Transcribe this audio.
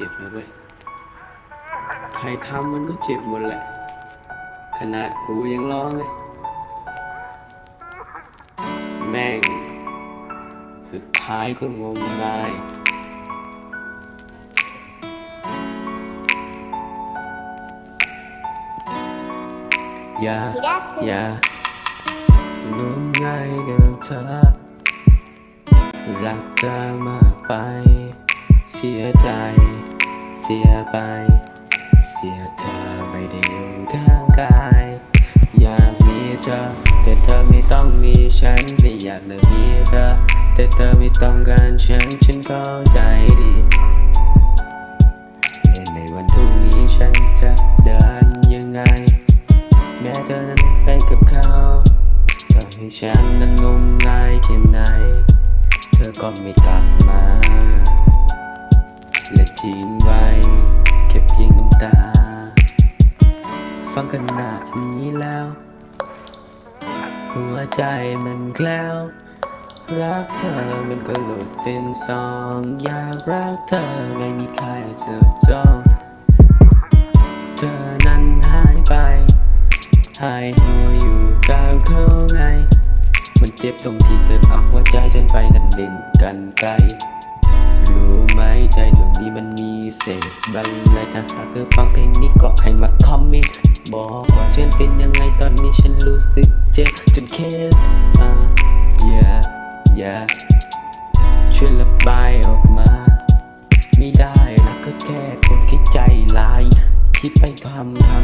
เจ็บนะเว้ย ใครทำมันก็เจ็บหมดแหละ ขนาดกูยังร้องเลย แม่ง สุดท้ายก็งมงายอย่าอย่างมงายกับเธอรักเธอมากไป เสียใจ สียไป เสียเธอไม่ได้อยู่ข้างกาย อยากมีเธอ แต่เธอไม่ต้องมีฉันไม่อยากเลยมีเธอ แต่เธอไม่ต้องการฉันฉันเข้าใจดีในวันพรุ่งนี้ฉันจะเดินยังไง แม้เธอนั้นไปกับเขาต่อให้ฉันนั้นงมงายแค่ไหน เธอก็ไม่กลับมา และทิ้งไว้แค่เพียงน้ำตา ฟังขนาดนี้แล้ว หัวใจมันแกล้วรักเธอมันก็หลุดเป็นสองอยากรักเธอไม่มีใครจับจ้องเธอนั้นหายไป หายหัวอยู่กับเขาไงมันเจ็บตรงที่เธอเอาหัวใจฉันไปนั่นเล่นกันไกล เศษบันไลยถ้าหากเธอฟังเพลงนี้ก็ให้มาคอมเมนต์บอกว่าฉันเป็นยังไงตอนนี้ฉันรู้สึกเจ็บจนเคสอ่าอย่าอย่าช่วยระบายออกมา ไม่ได้นะก็แค่คนคิดใจลายที่ไปทำ